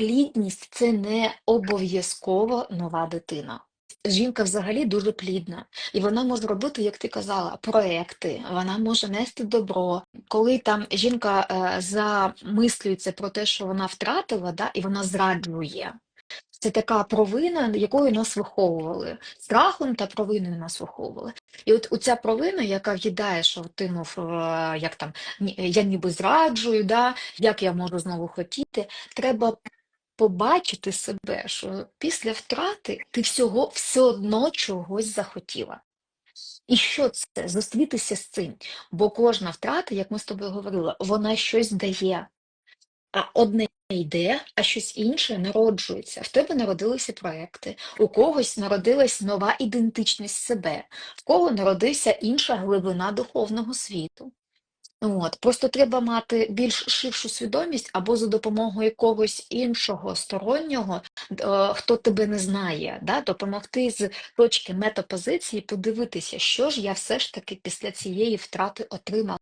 плідність це не обов'язково нова дитина. Жінка взагалі дуже плідна, і вона може робити, як ти казала, проекти, вона може нести добро. Коли там жінка е, замислюється про те, що вона втратила, да, і вона зраджує. Це така провина, якою нас виховували. Страхом та провиною нас виховували. І от оця провина, яка в'їдає, що ти мов, е, як там, я ніби зраджую, да, як я можу знову хотіти, треба побачити себе, що після втрати ти всього все одно чогось захотіла. І що це? Зустрітися з цим. Бо кожна втрата, як ми з тобою говорили, вона щось дає. А одне йде, а щось інше народжується. В тебе народилися проекти, у когось народилась нова ідентичність себе, в кого народився інша глибина духовного світу. От, просто треба мати більш ширшу свідомість або за допомогою когось іншого стороннього, е, хто тебе не знає, да? допомогти з точки метапозиції подивитися, що ж я все ж таки після цієї втрати отримала.